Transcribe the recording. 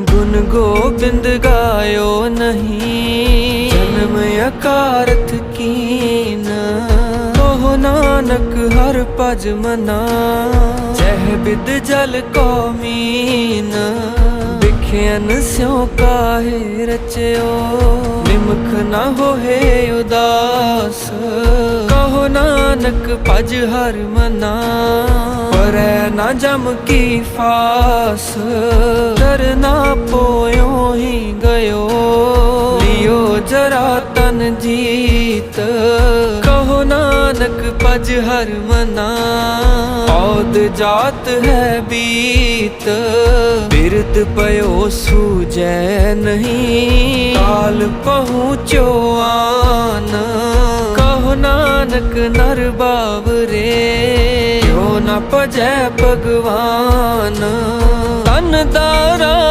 ਗੁਣ ਗੋਬਿੰਦ ਗਾਇਓ ਨਹੀਂ। ਜਨਮ ਅਕਾਰਤ ਕੀਨ। ਕਹੋ ਨਾਨਕ ਹਰ ਭਜ ਮਨਾ। ਜਹ ਬਿਦ ਜਲ ਕੋ ਮੀਨ। ਵਿਖਿਆਨ ਸਿਉ ਕਾਹੇ ਰਚਿਓ। ਨਿਮਖ ਨਾ ਹੋਏ ਉਦਾਸ। ਕਹੋ ਨਾਨਕ ਭਜ ਹਰ ਮਨਾ। ਪਰੈ ਨਾ ਜਮ ਕੀ ਫਾਸ। ਕਰਨਾ ਜਰਾ ਤਨ ਜੀਤ। ਕਹੋ ਨਾਨਕ ਪਜ ਹਰ ਮਨਾ। ਔਦ ਜਾਤ ਹੈ ਬੀਤ। ਬਿਰਦ ਪਇਓ ਸੂਜੈ ਨਹੀਂ। ਕਾਲ ਪਹੁੰਚੋ ਆਨ ਕਹੋ ਨਾਨਕ, ਨਰ ਬਾਵਰੇ। ਕਿਉ ਨ ਭਜੈ ਭਗਵਾਨ। ਤਨ ਦਾਰਾ